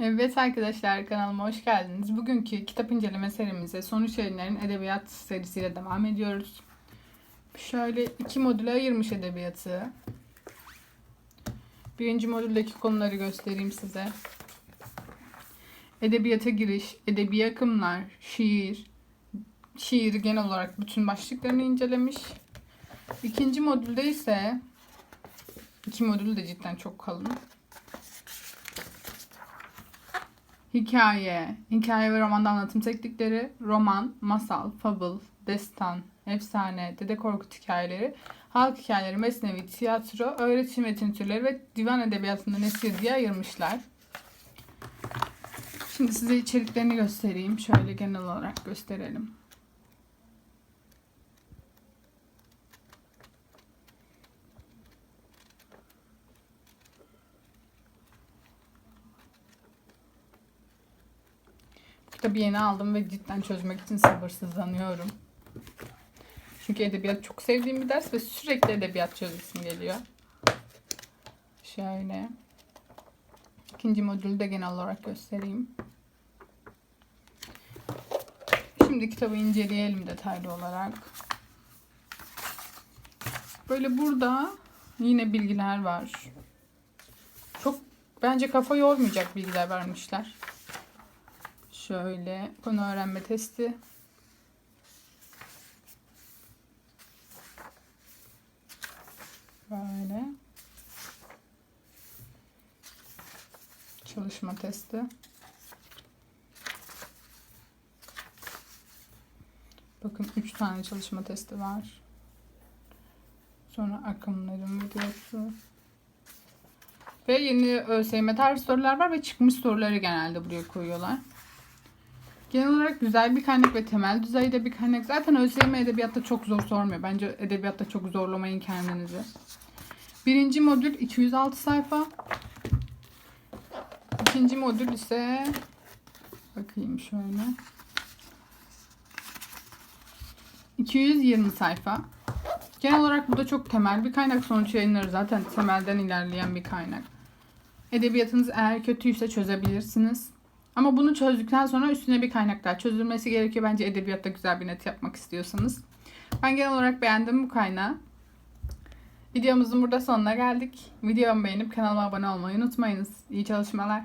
Evet arkadaşlar kanalıma hoş geldiniz. Bugünkü kitap inceleme serimize Sonuç Yayınları'nın edebiyat serisiyle devam ediyoruz. Şöyle iki modüle ayırmış edebiyatı. Birinci modüldeki konuları göstereyim size. Edebiyata giriş, edebi akımlar, şiir, şiir genel olarak bütün başlıklarını incelemiş. İkinci modülde ise iki modül de cidden çok kalın. Hikaye, hikaye ve romanda anlatım teknikleri, roman, masal, fable, destan, efsane, Dede Korkut hikayeleri, halk hikayeleri, mesnevi, tiyatro, öğretim metin türleri ve divan edebiyatında nesir diye ayırmışlar. Şimdi size içeriklerini göstereyim. Şöyle genel olarak gösterelim. Kitabı yeni aldım ve cidden çözmek için sabırsızlanıyorum. Çünkü edebiyat çok sevdiğim bir ders ve sürekli edebiyat çözesim geliyor. Şöyle. İkinci modülü de genel olarak göstereyim. Şimdi kitabı inceleyelim detaylı olarak. Böyle burada yine bilgiler var. Çok bence kafa yormayacak bilgiler vermişler. Şöyle konu öğrenme testi. Böyle. Çalışma testi. Bakın 3 tane çalışma testi var. Sonra akımların videosu. Ve yeni ÖSYM tarzı sorular var ve çıkmış soruları genelde buraya koyuyorlar. Genel olarak güzel bir kaynak ve temel düzeyde bir kaynak. Zaten ÖSYM edebiyatta çok zor sormuyor. Bence edebiyatta çok zorlamayın kendinizi. Birinci modül 206 sayfa. İkinci modül ise bakayım şöyle. 220 sayfa. Genel olarak bu da çok temel bir kaynak. Sonuç yayınları zaten temelden ilerleyen bir kaynak. Edebiyatınız eğer kötüyse çözebilirsiniz. Ama bunu çözdükten sonra üstüne bir kaynak daha çözülmesi gerekiyor. Bence edebiyatta güzel bir net yapmak istiyorsanız. Ben genel olarak beğendim bu kaynağı. Videomuzun burada sonuna geldik. Videomu beğenip kanalıma abone olmayı unutmayınız. İyi çalışmalar.